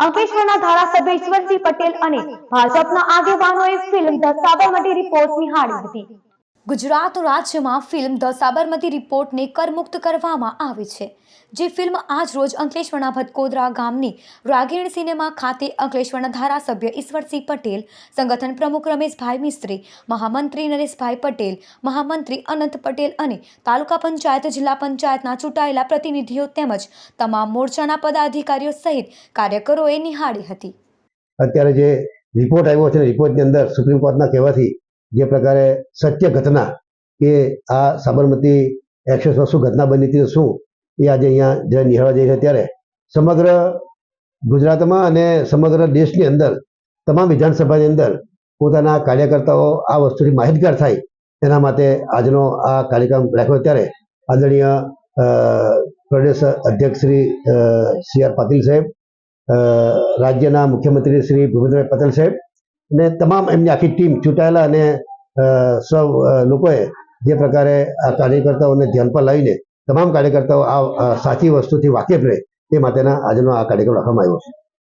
અંકલેશ્વરના ધારાસભ્ય ઈશ્વરસિંહ પટેલ અને ભાજપના આગેવાનોએ ફિલ્મ ધ સાબરમતી રિપોર્ટ નિહાળી હતી ગુજરાત રાજ્યમાં ફિલ્મ ધ સાબરમતી રિપોર્ટને કરમુક્ત કરવામાં આવી છે, જે ફિલ્મ આજ રોજ અંકલેશ્વરના ભટકોદરા ગામની રાગીણ સિનેમા ખાતે અંકલેશ્વરના ધારાસભ્ય ઈશ્વરસિંહ પટેલ, સંગઠન પ્રમુખ રમેશભાઈ મિસ્ત્રી, મહામંત્રી નરેશભાઈ પટેલ, મહામંત્રી અનંત પટેલ અને તાલુકા પંચાયત, જિલ્લા પંચાયતના ચૂંટાયેલા પ્રતિનિધિઓ તેમજ તમામ મોરચાના પદાધિકારીઓ સહિત કાર્યકરોએ નિહાળી હતી. અત્યારે જે રિપોર્ટ આવ્યો છે રિપોર્ટની અંદર સુપ્રીમ કોર્ટના કહેવાથી જે પ્રકારે સત્ય ઘટના કે આ સાબરમતી એક્સપ્રેસમાં શું ઘટના બની હતી શું, એ આજે અહીંયા જ્યારે નિહાળવા જઈ છે ત્યારે સમગ્ર ગુજરાતમાં અને સમગ્ર દેશની અંદર, તમામ વિધાનસભાની અંદર પોતાના કાર્યકર્તાઓ આ વસ્તુથી માહિતગાર થાય એના માટે આજનો આ કાર્યક્રમ રાખ્યો ત્યારે આદરણીય પ્રદેશ અધ્યક્ષ શ્રી સી આર પાટીલ સાહેબ રાજ્યના મુખ્યમંત્રી શ્રી ભૂપેન્દ્રભાઈ પટેલ સાહેબ અને તમામ એમની આખી ટીમ ચૂંટાયેલા અને સૌ લોકોએ જે પ્રકારે આ કાર્યકર્તાઓને ધ્યાન પર લાવીને તમામ કાર્યકર્તાઓ આ સાચી વસ્તુથી વાકેફ રહે તે માટેના આજનો આ કાર્યક્રમ રાખવામાં આવ્યો છે.